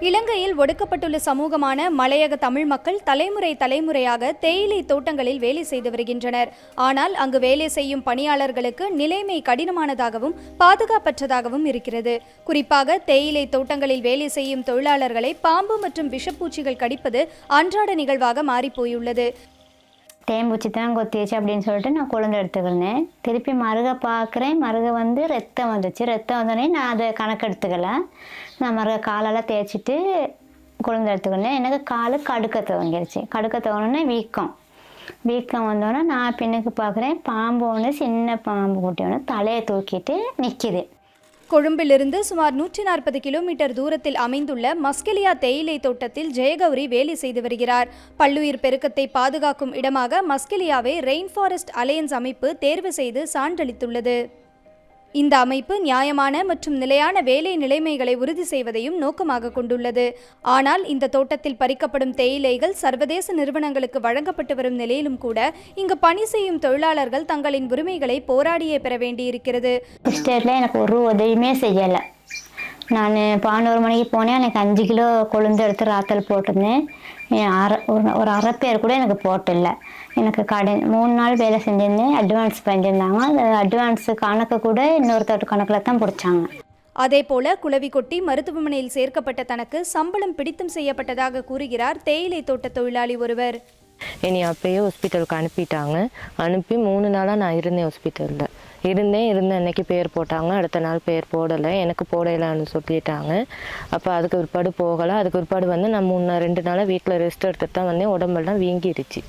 இலங்கையில் ஒடுக்கப்பட்டுள்ள சமூகமான மலையக தமிழ் மக்கள் தலைமுறை தலைமுறையாக தேயிலை தோட்டங்களில் வேலை செய்து வருகின்றனர். ஆனால் அங்கு வேலை செய்யும் பணியாளர்களுக்கு நிலைமை கடினமானதாகவும் பாதுகாப்பற்றதாகவும் இருக்கிறது. குறிப்பாக தேயிலை தோட்டங்களில் வேலை செய்யும் தொழிலாளர்களை பாம்பு மற்றும் விஷப்பூச்சிகள் கடிப்பது அன்றாட நிகழ்வாக மாறிப்போயுள்ளது. தேம்பூச்சி தான் கொத்திச்சு அப்படின்னு சொல்லிட்டு நான் குழந்தை எடுத்துக்கினேன் திருப்பி மருக பார்க்குறேன். மருக வந்து ரத்தம் வந்துச்சு. ரத்தம் வந்தோடனே நான் அதை கணக்கு எடுத்துக்கல. நான் மருக காலெல்லாம் தேய்ச்சிட்டு குழந்தை எடுத்துக்கினேன் எனக்கு காலு கடுக்க துவங்கிருச்சு கடுக்க துவங்கினே வீக்கம். வீக்கம் வந்தோடனே நான் பின்னுக்கு பார்க்குறேன். பாம்பு ஒன்று சின்ன பாம்பு குட்டி ஒன்று தலையை தூக்கிட்டு நிற்கிது கொழும்பிலிருந்து சுமார் நூற்றி நாற்பது கிலோமீட்டர் தூரத்தில் அமைந்துள்ள மஸ்கெலியா தேயிலை தோட்டத்தில் ஜெயகௌரி வேலை செய்து வருகிறார். பல்லுயிர் பெருக்கத்தை பாதுகாக்கும் இடமாக மஸ்கெலியாவை ரெயின் ஃபாரஸ்ட் அலையன்ஸ் அமைப்பு தேர்வு செய்து சான்றளித்துள்ளது. இந்த அமைப்பு நியாயமான மற்றும் நிலையான வேலை நிலைமைகளை உறுதி செய்வதையும் நோக்கமாக கொண்டுள்ளது. ஆனால் இந்த தோட்டத்தில் பறிக்கப்படும் தேயிலைகள் சர்வதேச நிறுவனங்களுக்கு வழங்கப்பட்டு வரும் நிலையிலும் கூட இங்கு பணி செய்யும் தொழிலாளர்கள் தங்களின் உரிமைகளை போராடியே பெற வேண்டியிருக்கிறது. ஸ்டேட்டில் எனக்கு ஒரு உதவியுமே செய்யலை. நான் பதினோரு மணிக்கு போனேன். எனக்கு அஞ்சு கிலோ கொழுந்து எடுத்து ராத்தல் போட்டிருந்தேன். அரை ஒரு ஒரு அரை பேர் கூட எனக்கு போட்டில்ல. எனக்கு கடன் மூணு நாள் வேலை செஞ்சிருந்தேன் அட்வான்ஸ் பண்ணியிருந்தாங்க. அந்த அட்வான்ஸு கணக்கு கூட இன்னொருத்தர் கணக்கில் தான் பிடிச்சாங்க. அதேபோல குளவி கொட்டி மருத்துவமனையில் சேர்க்கப்பட்ட தனக்கு சம்பளம் பிடித்தம் செய்யப்பட்டதாக கூறுகிறார் தேயிலை தோட்ட தொழிலாளி ஒருவர். என்னை அப்பயே ஹாஸ்பிட்டலுக்கு அனுப்பிட்டாங்க. அனுப்பி மூணு நாளாக நான் இருந்தேன் ஹாஸ்பிட்டலில் இருந்தேன் இருந்த அன்னைக்கு பேர் போட்டாங்க. அடுத்த நாள் பேர் போடலை. எனக்கு போடலான்னு சொல்லிட்டாங்க. அப்போ அதுக்கு பிற்பாடு போகலை. அதுக்கு பிற்பாடு வந்து நான் மூணு ரெண்டு நாளாக வீட்டில் ரெஸ்ட் எடுத்துட்டு தான் வந்தேன். உடம்பெல்லாம் வீங்கிருச்சு.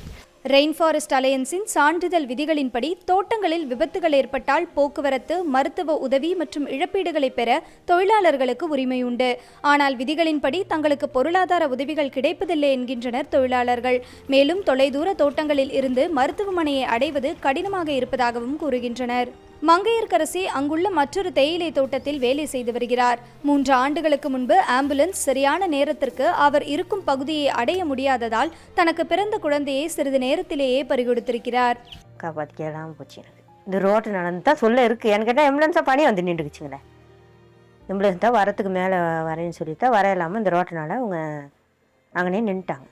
ரெயின் ஃபாரஸ்ட் அலையன்ஸின் சான்றிதழ் விதிகளின்படி தோட்டங்களில் விபத்துகள் ஏற்பட்டால் போக்குவரத்து மருத்துவ உதவி மற்றும் இழப்பீடுகளை பெற தொழிலாளர்களுக்கு உரிமை உண்டு. ஆனால் விதிகளின்படி தங்களுக்கு பொருளாதார உதவிகள் கிடைப்பதில்லை என்கின்றனர் தொழிலாளர்கள். மேலும் தொலைதூர தோட்டங்களில் இருந்து மருத்துவமனையை அடைவது கடினமாக இருப்பதாகவும் கூறுகின்றனர். மங்கையர்கரசி அங்குள்ள மற்றொரு தேயிலை தோட்டத்தில் வேலை செய்து வருகிறார். மூன்று ஆண்டுகளுக்கு முன்பு ஆம்புலன்ஸ் சரியான நேரத்திற்கு அவர் இருக்கும் பகுதியை அடைய முடியாததால் தனக்கு பிறந்த குழந்தையை சிறிது நேரத்திலேயே பறிகொடுத்திருக்கிறார். காப்பாற்றிக்கலாம் போச்சு எனக்கு. இந்த ரோட்டு நடந்து தான் சொல்ல இருக்குது எனக்கு கேட்டால் ஆம்புலன்ஸாக பணி வந்து நின்றுக்குச்சுங்களே. ஆம்புலன்ஸ் தான் வரத்துக்கு மேலே வரேன்னு சொல்லி தான் வர இல்லாமல் இந்த ரோட்டினால அவங்க அங்கனே நின்றுட்டாங்க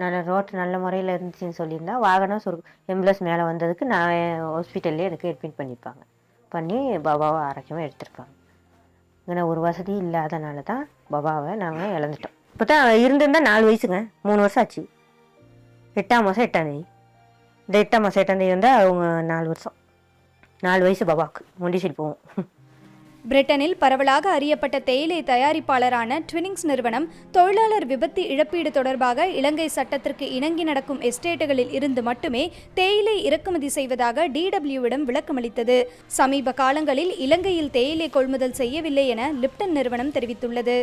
நல்ல ரோட்டு நல்ல முறையில் இருந்துச்சுன்னு சொல்லியிருந்தா வாகனம் சொரு எம்புலன்ஸ் மேலே வந்ததுக்கு நான் ஹாஸ்பிட்டல்லே எனக்கு அட்மிட் பண்ணியிருப்பாங்க பண்ணி பாபாவை ஆரோக்கியமாக எடுத்திருப்பாங்க. ஏன்னா ஒரு வசதி இல்லாதனால தான் பாபாவை நாங்கள் இழந்துட்டோம். இப்போ தான் இருந்திருந்தால் நாலு வயசுங்க. மூணு வருஷம் ஆச்சு. எட்டாம் மாதம் எட்டாம் தேதி. இந்த எட்டாம் மாதம் எட்டாம் தேதி வந்தால் அவங்க நாலு வருஷம். நாலு வயசு பாபாவுக்கு. முண்டிசைடு போவோம் பிரிட்டனில் பரவலாக அறியப்பட்ட தேயிலை தயாரிப்பாளரான ட்வினிங்ஸ் நிறுவனம் தொழிலாளர் விபத்து இழப்பீடு தொடர்பாக இலங்கை சட்டத்திற்கு இணங்கி நடக்கும் எஸ்டேட்டுகளில் இருந்து மட்டுமே தேயிலை இறக்குமதி செய்வதாக டிடபிள்யூவிடம் விளக்கமளித்தது. சமீப காலங்களில் இலங்கையில் தேயிலை கொள்முதல் செய்யவில்லை என லிப்டன் நிறுவனம் தெரிவித்துள்ளது.